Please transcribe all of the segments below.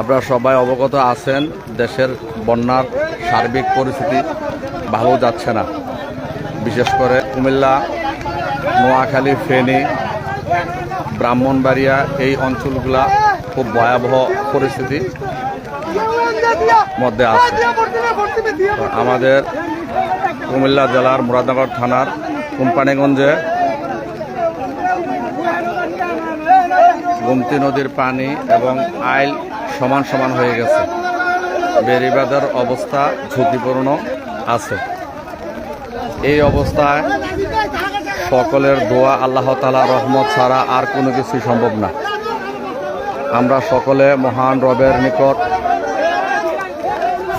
আপনারা সবাই অবগত আছেন, দেশের বন্যার সার্বিক পরিস্থিতি ভালো যাচ্ছে না। বিশেষ করে কুমিল্লা, নোয়াখালী, ফেনী, ব্রাহ্মণবাড়িয়া এই অঞ্চলগুলা খুব ভয়াবহ পরিস্থিতি। মধ্যে আছে। আমাদের কুমিল্লা জেলার মুরাদনগর থানার কোম্পানিগঞ্জে গোমতী নদীর পানি এবং আইল সমান সমান হয়ে গেছে। বেড়িবাঁধের অবস্থা ঝুঁকিপূর্ণ আছে। এই অবস্থায় সকলের দোয়া আল্লাহ তালা রহমত ছাড়া আর কোনো কিছুই সম্ভব না। আমরা সকলে মহান রবের নিকট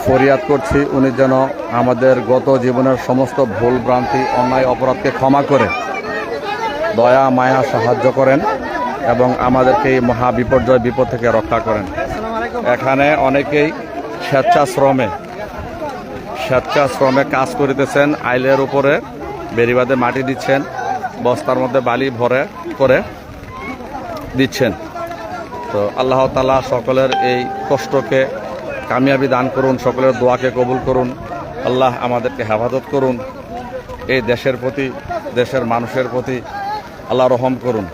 ফরিয়াদ করছি, উনি যেন আমাদের গত জীবনের সমস্ত ভুল, ভ্রান্তি, অন্যায়, অপরাধকে ক্ষমা করে দয়া, মায়া, সাহায্য করেন এবং আমাদেরকে এই মহা বিপর্যয় বিপদ থেকে রক্ষা করেন। এখানে অনেকেই স্বেচ্ছাশ্রমে স্বেচ্ছাশ্রমে কাজ করিতেছেন, আইলের উপরে বেরিবাদে মাটি দিচ্ছেন, বস্তার মধ্যে বালি ভরে করে দিচ্ছেন। তো আল্লাহ তালা সকলের এই কষ্টকে কামিয়াবি দান করুন, সকলের দোয়াকে কবুল করুন, আল্লাহ আমাদেরকে হেফাজত করুন, এই দেশের প্রতি, দেশের মানুষের প্রতি আল্লাহ রহম করুন।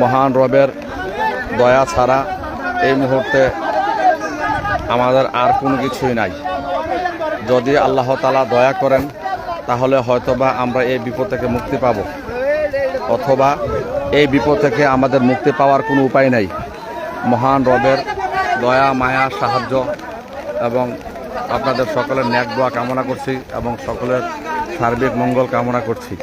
মহান রবের দয়া ছাড়া এই মুহূর্তে আমাদের আর কোনো কিছুই নাই। যদি আল্লাহ তালা দয়া করেন, তাহলে হয়তোবা আমরা এই বিপদ থেকে মুক্তি পাব। অথবা এই বিপদ থেকে আমাদের মুক্তি পাওয়ার কোনো উপায় নাই। মহান রবের দয়া, মায়া, সাহায্য এবং আপনাদের সকলের ন্যাক দোয়া কামনা করছি এবং সকলের সার্বিক মঙ্গল কামনা করছি।